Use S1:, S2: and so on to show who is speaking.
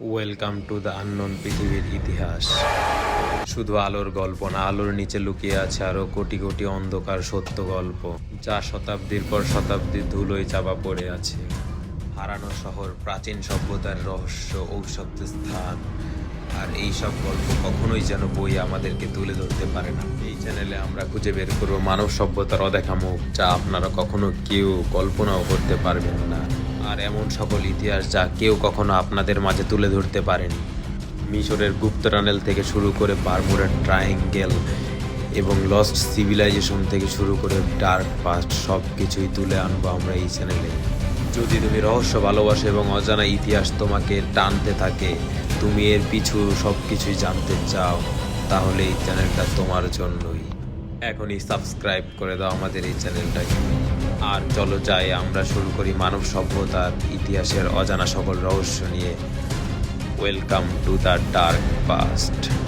S1: Welcome to the unknown পৃথিবীর ইতিহাস। শুধু আলোর গল্প না, আলোর নিচে লুকিয়ে আছে আরও কোটি কোটি অন্ধকার সত্য গল্প, যা শতাব্দীর পর শতাব্দীর ধুলোয় চাপা পড়ে আছে। হারানো শহর, প্রাচীন সভ্যতার রহস্য ঔষধ স্থান আর এই সব গল্প কখনোই যেন বই আমাদেরকে তুলে ধরতে পারে না। এই চ্যানেলে আমরা খুঁজে বের করব মানব সভ্যতার অদেখা মুখ, যা আপনারা কখনো কেউ কল্পনাও করতে পারবেন না। আর এমন সকল ইতিহাস যা কেউ কখনো আপনাদের মাঝে তুলে ধরতে পারেনি। মিশরের গুপ্ত টানেল থেকে শুরু করে বারমুডার ট্রায়াঙ্গেল এবং লস্ট সিভিলাইজেশন থেকে শুরু করে ডার্ক পাস্ট সব কিছুই তুলে আনব আমরা এই চ্যানেলে যদি তুমি রহস্য ভালোবাসো এবং অজানা ইতিহাস তোমাকে টানতে থাকে, তুমি এর পিছু সব কিছুই জানতে চাও, তাহলে এই চ্যানেলটা তোমার জন্যই। এখনই সাবস্ক্রাইব করে দাও আমাদের এই চ্যানেলটাকে আর চলো যাই, আমরা শুরু করি মানব সভ্যতার ইতিহাসের অজানা সকল রহস্য নিয়ে। Welcome to the dark past